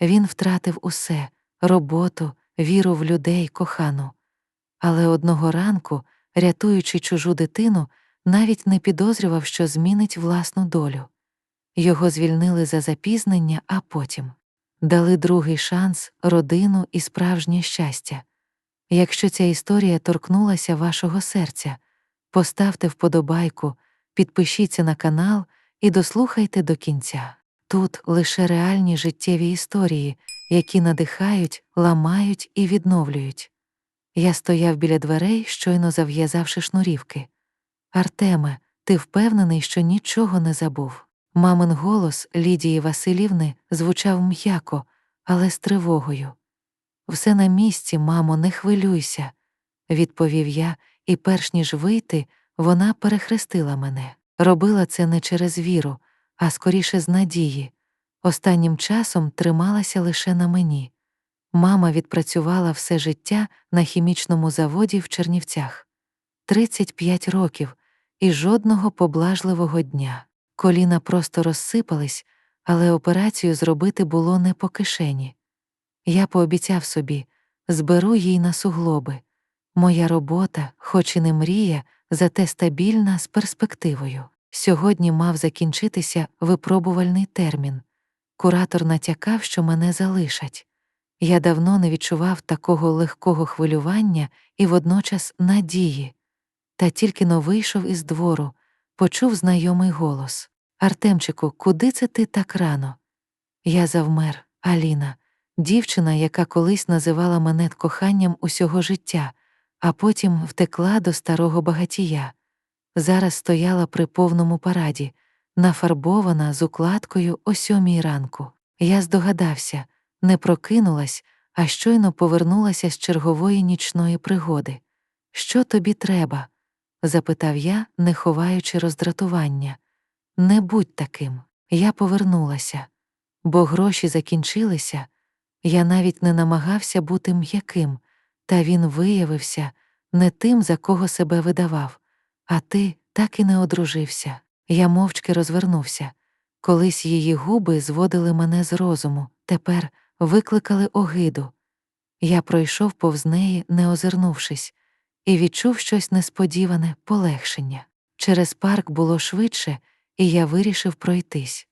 Він втратив усе роботу, віру в людей, кохану. Але одного ранку, рятуючи чужу дитину, навіть не підозрював, що змінить власну долю. Його звільнили за запізнення, а потім дали другий шанс, родину і справжнє щастя. Якщо ця історія торкнулася вашого серця, поставте вподобайку, підпишіться на канал і дослухайте до кінця. Тут лише реальні життєві історії, які надихають, ламають і відновлюють. Я стояв біля дверей, щойно зав'язавши шнурівки. Артеме, ти впевнений, що нічого не забув. Мамин голос Лідії Васильівни звучав м'яко, але з тривогою. Все на місці, мамо, не хвилюйся, відповів я, і перш ніж вийти, вона перехрестила мене. Робила це не через віру, а скоріше з надії. Останнім часом трималася лише на мені. Мама відпрацювала все життя на хімічному заводі в Чернівцях 35 років і жодного поблажливого дня. Коліна просто розсипались, але операцію зробити було не по кишені. Я пообіцяв собі зберу їй на суглоби. Моя робота, хоч і не мрія, зате стабільна з перспективою. Сьогодні мав закінчитися випробувальний термін. Куратор натякав, що мене залишать. Я давно не відчував такого легкого хвилювання і водночас надії. Та тільки но вийшов із двору, почув знайомий голос Артемчику, куди це ти так рано? Я завмер, Аліна, дівчина, яка колись називала мене коханням усього життя, а потім втекла до старого багатія. Зараз стояла при повному параді, нафарбована з укладкою о сьомій ранку. Я здогадався, не прокинулась, а щойно повернулася з чергової нічної пригоди. Що тобі треба? запитав я, не ховаючи роздратування. Не будь таким. Я повернулася, бо гроші закінчилися. Я навіть не намагався бути м'яким, та він виявився не тим, за кого себе видавав, а ти так і не одружився. Я мовчки розвернувся. Колись її губи зводили мене з розуму, тепер викликали огиду. Я пройшов повз неї, не озирнувшись, і відчув щось несподіване полегшення. Через парк було швидше, і я вирішив пройтись.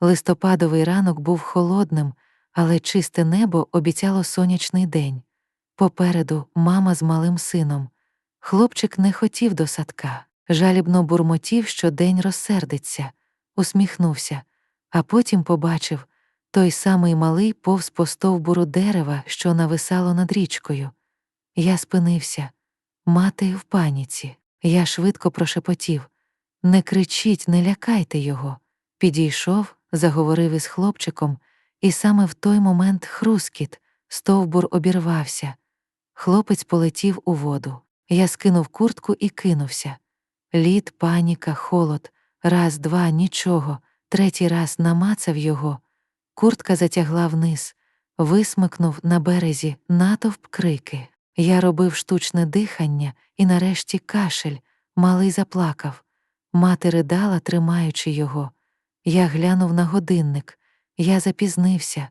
Листопадовий ранок був холодним, але чисте небо обіцяло сонячний день. Попереду мама з малим сином. Хлопчик не хотів до садка, жалібно бурмотів, що день розсердиться, усміхнувся, а потім побачив той самий малий повз по стовбуру дерева, що нависало над річкою. Я спинився. Мати в паніці. Я швидко прошепотів Не кричіть, не лякайте його. Підійшов, заговорив із хлопчиком, і саме в той момент хрускіт, стовбур обірвався. Хлопець полетів у воду. Я скинув куртку і кинувся. Лід, паніка, холод, раз, два, нічого, третій раз намацав його. Куртка затягла вниз, висмикнув на березі натовп крики. Я робив штучне дихання і нарешті кашель, малий заплакав. Мати ридала, тримаючи його. Я глянув на годинник. Я запізнився.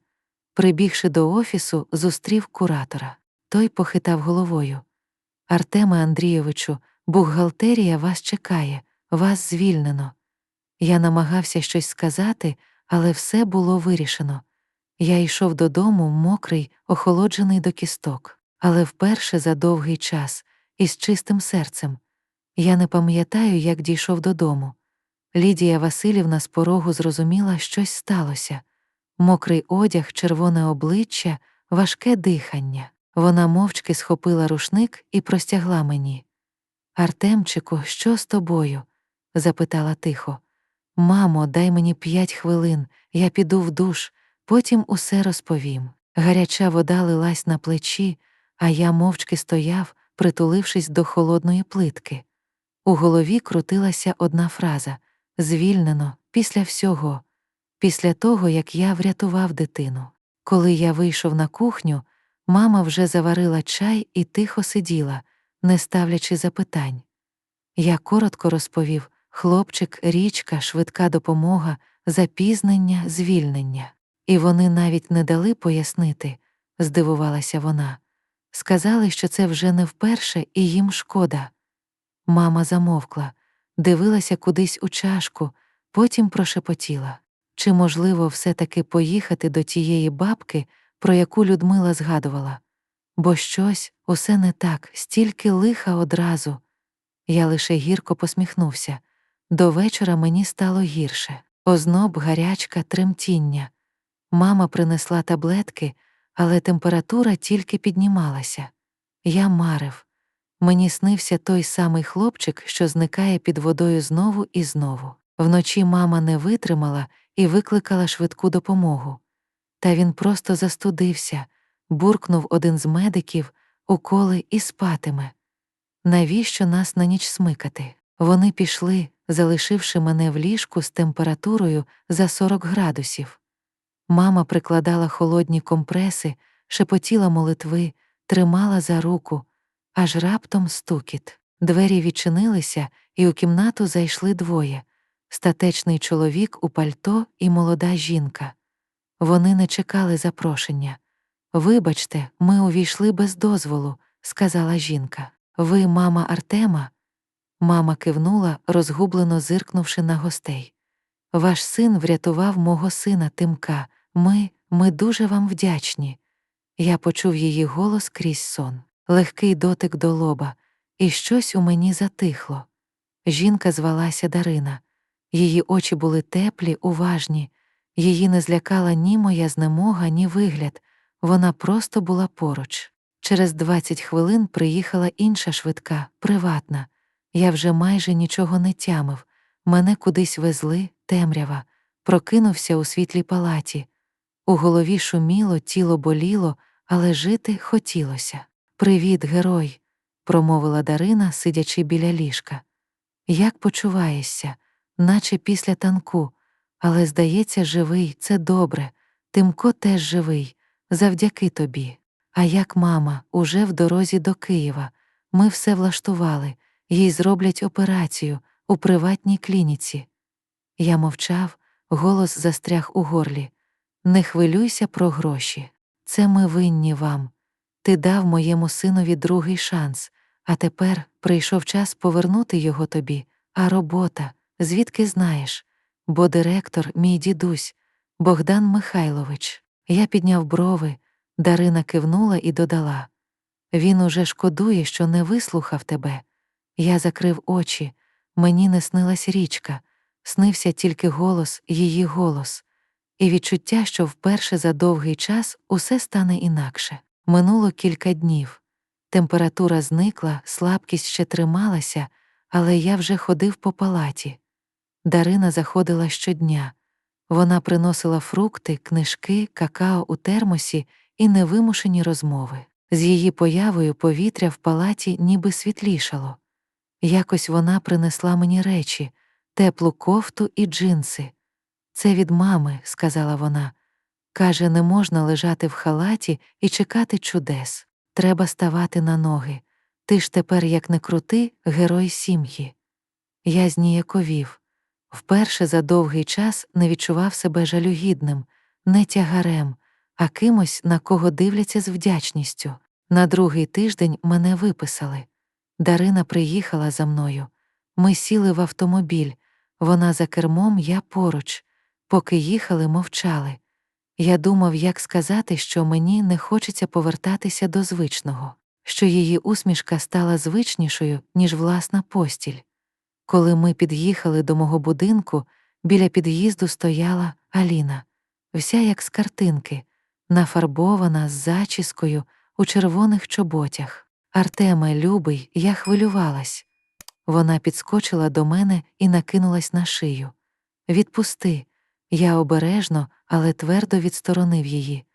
Прибігши до офісу, зустрів куратора. Той похитав головою. Артеме Андрійовичу, бухгалтерія вас чекає, вас звільнено. Я намагався щось сказати, але все було вирішено. Я йшов додому, мокрий, охолоджений до кісток, але вперше за довгий час, із чистим серцем. Я не пам'ятаю, як дійшов додому. Лідія Васильівна з порогу зрозуміла, щось сталося мокрий одяг, червоне обличчя, важке дихання. Вона мовчки схопила рушник і простягла мені. Артемчику, що з тобою? запитала тихо. Мамо, дай мені п'ять хвилин, я піду в душ, потім усе розповім. Гаряча вода лилась на плечі, а я мовчки стояв, притулившись до холодної плитки. У голові крутилася одна фраза звільнено, після всього, після того, як я врятував дитину. Коли я вийшов на кухню, мама вже заварила чай і тихо сиділа, не ставлячи запитань. Я коротко розповів хлопчик, річка, швидка допомога, запізнення, звільнення. І вони навіть не дали пояснити, здивувалася вона. Сказали, що це вже не вперше, і їм шкода. Мама замовкла, дивилася кудись у чашку, потім прошепотіла чи можливо все-таки поїхати до тієї бабки, про яку Людмила згадувала. Бо щось усе не так, стільки лиха одразу. Я лише гірко посміхнувся. До вечора мені стало гірше. Озноб, гарячка, тремтіння. Мама принесла таблетки, але температура тільки піднімалася. Я марив. Мені снився той самий хлопчик, що зникає під водою знову і знову. Вночі мама не витримала і викликала швидку допомогу. Та він просто застудився, буркнув один з медиків, уколи і спатиме. Навіщо нас на ніч смикати? Вони пішли, залишивши мене в ліжку з температурою за 40 градусів. Мама прикладала холодні компреси, шепотіла молитви, тримала за руку, аж раптом стукіт. Двері відчинилися, і у кімнату зайшли двоє статечний чоловік у пальто і молода жінка. Вони не чекали запрошення. Вибачте, ми увійшли без дозволу, сказала жінка. Ви, мама Артема? Мама кивнула, розгублено зиркнувши на гостей. Ваш син врятував мого сина Тимка. Ми, ми дуже вам вдячні. Я почув її голос крізь сон, легкий дотик до лоба, і щось у мені затихло. Жінка звалася Дарина. Її очі були теплі, уважні, її не злякала ні моя знемога, ні вигляд, вона просто була поруч. Через 20 хвилин приїхала інша швидка, приватна. Я вже майже нічого не тямив. Мене кудись везли, темрява, прокинувся у світлій палаті. У голові шуміло, тіло боліло, але жити хотілося. Привіт, герой, промовила Дарина, сидячи біля ліжка. Як почуваєшся? наче після танку, але, здається, живий, це добре. Тимко теж живий, завдяки тобі. А як мама, уже в дорозі до Києва, ми все влаштували, їй зроблять операцію у приватній клініці. Я мовчав, голос застряг у горлі. Не хвилюйся про гроші. Це ми винні вам. Ти дав моєму синові другий шанс, а тепер прийшов час повернути його тобі, а робота, Звідки знаєш? Бо директор, мій дідусь, Богдан Михайлович. Я підняв брови, Дарина кивнула і додала Він уже шкодує, що не вислухав тебе. Я закрив очі, мені не снилась річка, снився тільки голос, її голос, і відчуття, що вперше за довгий час усе стане інакше. Минуло кілька днів. Температура зникла, слабкість ще трималася, але я вже ходив по палаті. Дарина заходила щодня. Вона приносила фрукти, книжки, какао у термосі і невимушені розмови. З її появою повітря в палаті ніби світлішало. Якось вона принесла мені речі, теплу кофту і джинси. Це від мами, сказала вона. Каже, не можна лежати в халаті і чекати чудес. Треба ставати на ноги. Ти ж тепер, як не крути, герой сім'ї. Я зніяковів. Вперше за довгий час не відчував себе жалюгідним, не тягарем, а кимось, на кого дивляться з вдячністю. На другий тиждень мене виписали. Дарина приїхала за мною. Ми сіли в автомобіль, вона за кермом, я поруч. Поки їхали, мовчали. Я думав, як сказати, що мені не хочеться повертатися до звичного, що її усмішка стала звичнішою, ніж власна постіль. Коли ми під'їхали до мого будинку, біля під'їзду стояла Аліна, вся як з картинки, нафарбована з зачіскою у червоних чоботях. Артеме, любий, я хвилювалась. Вона підскочила до мене і накинулась на шию. Відпусти. Я обережно, але твердо відсторонив її.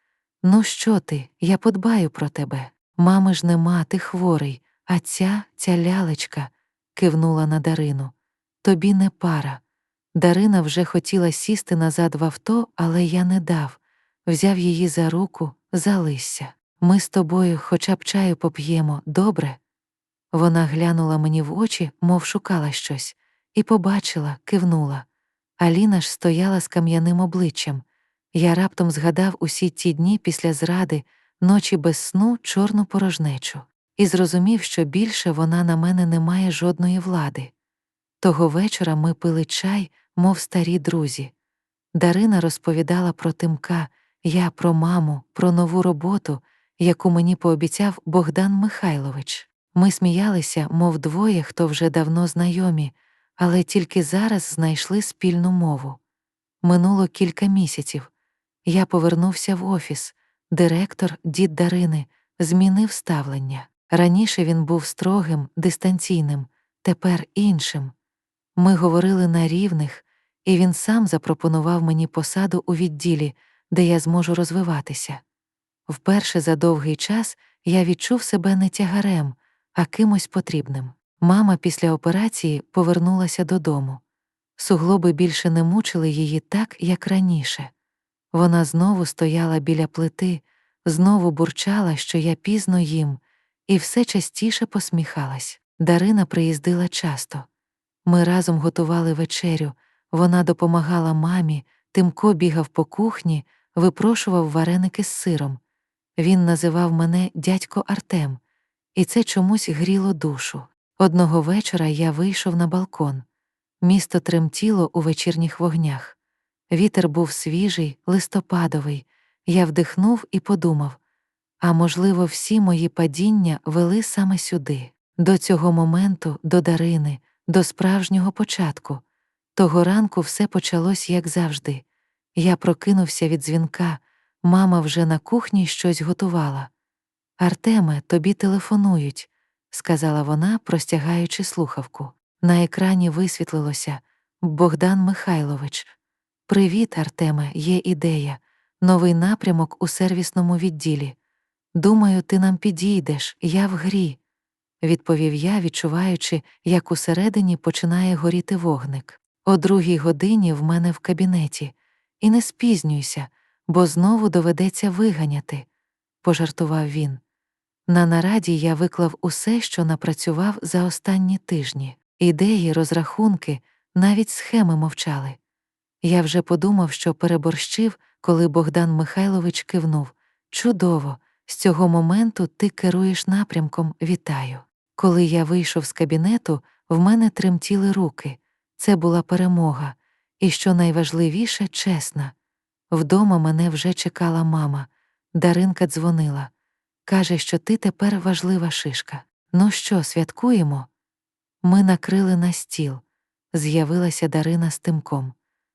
Ну, що ти? Я подбаю про тебе. Мами ж нема, ти хворий, а ця, ця лялечка кивнула на Дарину. Тобі не пара. Дарина вже хотіла сісти назад в авто, але я не дав. Взяв її за руку, залисся. Ми з тобою хоча б чаю поп'ємо, добре? Вона глянула мені в очі, мов шукала щось, і побачила, кивнула. Аліна ж стояла з кам'яним обличчям. Я раптом згадав усі ті дні після зради, ночі без сну, чорну порожнечу, і зрозумів, що більше вона на мене не має жодної влади. Того вечора ми пили чай, мов старі друзі. Дарина розповідала про Тимка, я про маму, про нову роботу, яку мені пообіцяв Богдан Михайлович. Ми сміялися, мов двоє, хто вже давно знайомі, але тільки зараз знайшли спільну мову. Минуло кілька місяців. Я повернувся в офіс. Директор, дід Дарини, змінив ставлення. Раніше він був строгим, дистанційним, тепер іншим. Ми говорили на рівних, і він сам запропонував мені посаду у відділі, де я зможу розвиватися. Вперше за довгий час я відчув себе не тягарем, а кимось потрібним. Мама після операції повернулася додому. Суглоби більше не мучили її так, як раніше. Вона знову стояла біля плити, знову бурчала, що я пізно їм, і все частіше посміхалась. Дарина приїздила часто. Ми разом готували вечерю, вона допомагала мамі, Тимко бігав по кухні, випрошував вареники з сиром. Він називав мене дядько Артем, і це чомусь гріло душу. Одного вечора я вийшов на балкон. Місто тремтіло у вечірніх вогнях. Вітер був свіжий, листопадовий. Я вдихнув і подумав а можливо, всі мої падіння вели саме сюди, до цього моменту, до Дарини, до справжнього початку. Того ранку все почалось, як завжди. Я прокинувся від дзвінка, мама вже на кухні щось готувала. Артеме, тобі телефонують, сказала вона, простягаючи слухавку. На екрані висвітлилося Богдан Михайлович. Привіт, Артеме, є ідея, новий напрямок у сервісному відділі. Думаю, ти нам підійдеш, я в грі, відповів я, відчуваючи, як усередині починає горіти вогник. О другій годині в мене в кабінеті, і не спізнюйся, бо знову доведеться виганяти, пожартував він. На нараді я виклав усе, що напрацював за останні тижні. Ідеї, розрахунки, навіть схеми мовчали. Я вже подумав, що переборщив, коли Богдан Михайлович кивнув Чудово, з цього моменту ти керуєш напрямком вітаю. Коли я вийшов з кабінету, в мене тремтіли руки. Це була перемога, і, що найважливіше, чесна. Вдома мене вже чекала мама. Даринка дзвонила. Каже, що ти тепер важлива шишка. Ну що, святкуємо? Ми накрили на стіл. З'явилася Дарина з тимком.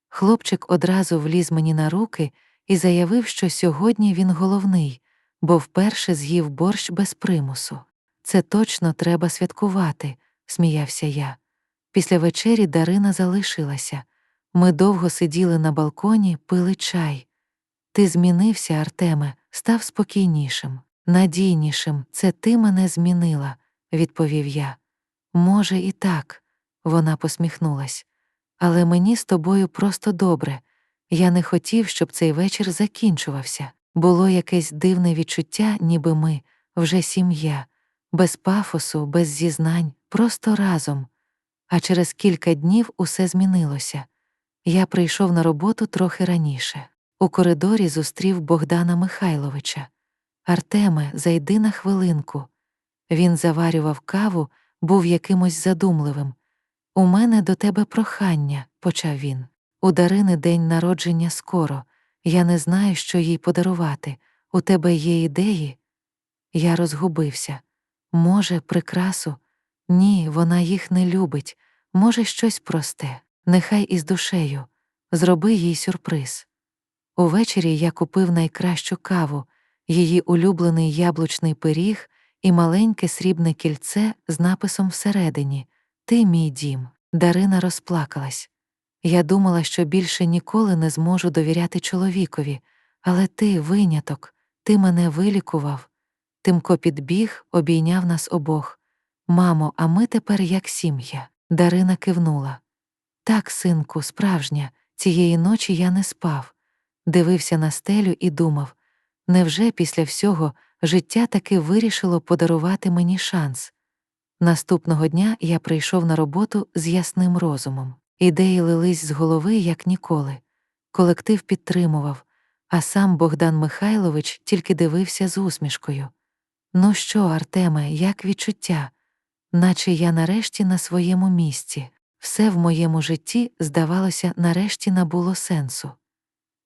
Хлопчик одразу вліз мені на руки і заявив, що сьогодні він головний, бо вперше з'їв борщ без примусу. Це точно треба святкувати, сміявся я. Після вечері Дарина залишилася. Ми довго сиділи на балконі, пили чай. Ти змінився, Артеме, став спокійнішим, надійнішим. Це ти мене змінила, відповів я. Може, і так, вона посміхнулась. Але мені з тобою просто добре. Я не хотів, щоб цей вечір закінчувався. Було якесь дивне відчуття, ніби ми вже сім'я, без пафосу, без зізнань, просто разом. А через кілька днів усе змінилося. Я прийшов на роботу трохи раніше. У коридорі зустрів Богдана Михайловича. Артеме, зайди на хвилинку. Він заварював каву, був якимось задумливим. У мене до тебе прохання, почав він. У Дарини день народження скоро. Я не знаю, що їй подарувати. У тебе є ідеї? Я розгубився. Може, прикрасу? Ні, вона їх не любить. Може, щось просте, нехай із душею. Зроби їй сюрприз. Увечері я купив найкращу каву, її улюблений яблучний пиріг і маленьке срібне кільце з написом всередині Ти мій дім. Дарина розплакалась. Я думала, що більше ніколи не зможу довіряти чоловікові, але ти виняток, ти мене вилікував. Тимко підбіг, обійняв нас обох. Мамо, а ми тепер як сім'я. Дарина кивнула. Так, синку, справжня, цієї ночі я не спав. Дивився на стелю і думав невже після всього життя таки вирішило подарувати мені шанс? Наступного дня я прийшов на роботу з ясним розумом. Ідеї лились з голови, як ніколи. Колектив підтримував, а сам Богдан Михайлович тільки дивився з усмішкою. Ну що, Артеме, як відчуття? Наче я нарешті на своєму місці, все в моєму житті, здавалося, нарешті набуло сенсу.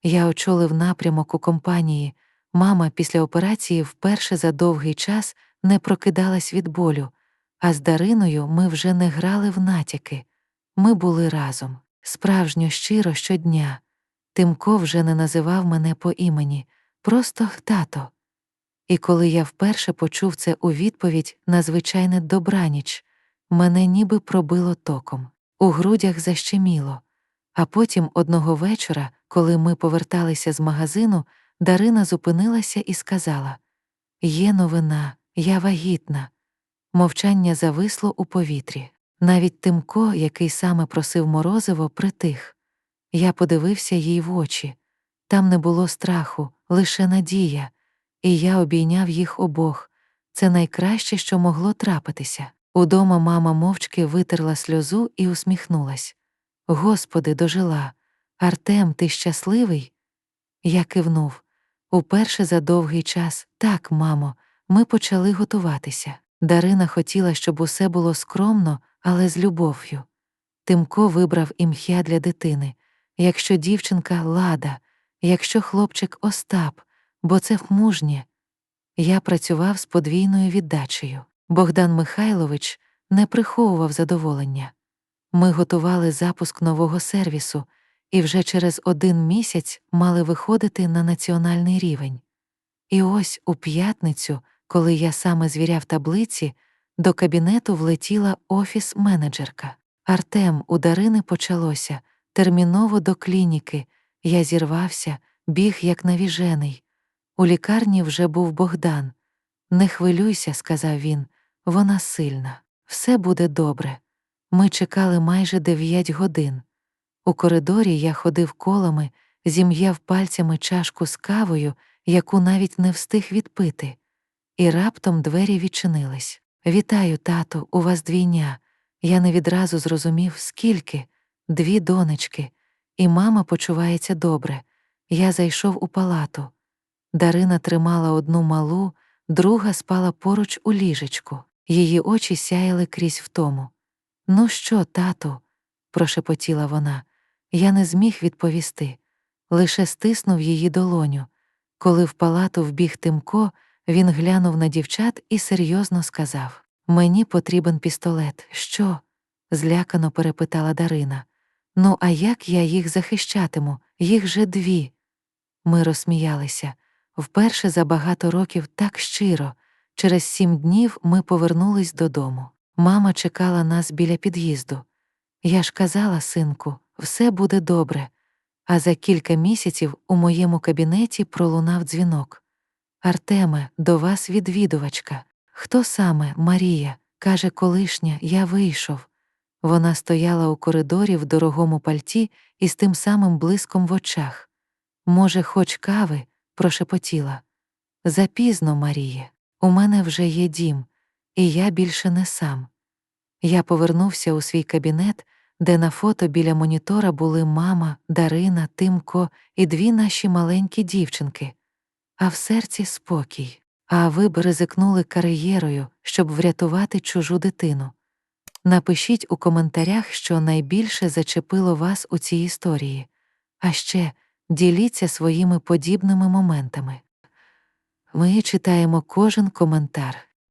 Я очолив напрямок у компанії. Мама після операції вперше за довгий час не прокидалась від болю, а з Дариною ми вже не грали в натяки. Ми були разом, справжньо щиро щодня. Тимко вже не називав мене по імені, просто тато. І коли я вперше почув це у відповідь на звичайне добраніч, мене ніби пробило током, у грудях защеміло. А потім одного вечора, коли ми поверталися з магазину, Дарина зупинилася і сказала: Є новина, я вагітна. Мовчання зависло у повітрі. Навіть Тимко, який саме просив морозиво, притих. Я подивився їй в очі. Там не було страху, лише надія, і я обійняв їх обох. Це найкраще, що могло трапитися. Удома мама мовчки витерла сльозу і усміхнулась. Господи, дожила. Артем, ти щасливий? Я кивнув. Уперше за довгий час, так, мамо, ми почали готуватися. Дарина хотіла, щоб усе було скромно, але з любов'ю. Тимко вибрав ім'я для дитини. Якщо дівчинка лада, якщо хлопчик Остап, бо це мужнє. Я працював з подвійною віддачею. Богдан Михайлович не приховував задоволення. Ми готували запуск нового сервісу і вже через один місяць мали виходити на національний рівень. І ось у п'ятницю, коли я саме звіряв таблиці, до кабінету влетіла офіс-менеджерка. Артем, у Дарини почалося терміново до клініки. Я зірвався, біг як навіжений. У лікарні вже був Богдан. Не хвилюйся, сказав він, вона сильна, все буде добре. Ми чекали майже дев'ять годин. У коридорі я ходив колами, зім'яв пальцями чашку з кавою, яку навіть не встиг відпити. І раптом двері відчинились. Вітаю, тату, у вас двійня. Я не відразу зрозумів, скільки дві донечки, і мама почувається добре. Я зайшов у палату. Дарина тримала одну малу, друга спала поруч у ліжечку. Її очі сяяли крізь втому. Ну що, тату? прошепотіла вона. Я не зміг відповісти, лише стиснув її долоню. Коли в палату вбіг Тимко, він глянув на дівчат і серйозно сказав Мені потрібен пістолет. Що? злякано перепитала Дарина. Ну, а як я їх захищатиму? Їх же дві. Ми розсміялися. Вперше за багато років так щиро. Через сім днів ми повернулись додому. Мама чекала нас біля під'їзду. Я ж казала, синку, все буде добре. А за кілька місяців у моєму кабінеті пролунав дзвінок. Артеме, до вас відвідувачка. Хто саме, Марія? каже колишня, я вийшов. Вона стояла у коридорі в дорогому пальті і з тим самим блиском в очах. Може, хоч кави, прошепотіла. Запізно, Маріє, у мене вже є дім, і я більше не сам. Я повернувся у свій кабінет, де на фото біля монітора були мама, Дарина, Тимко і дві наші маленькі дівчинки, а в серці спокій. А ви б ризикнули кар'єрою, щоб врятувати чужу дитину. Напишіть у коментарях, що найбільше зачепило вас у цій історії, а ще діліться своїми подібними моментами. Ми читаємо кожен коментар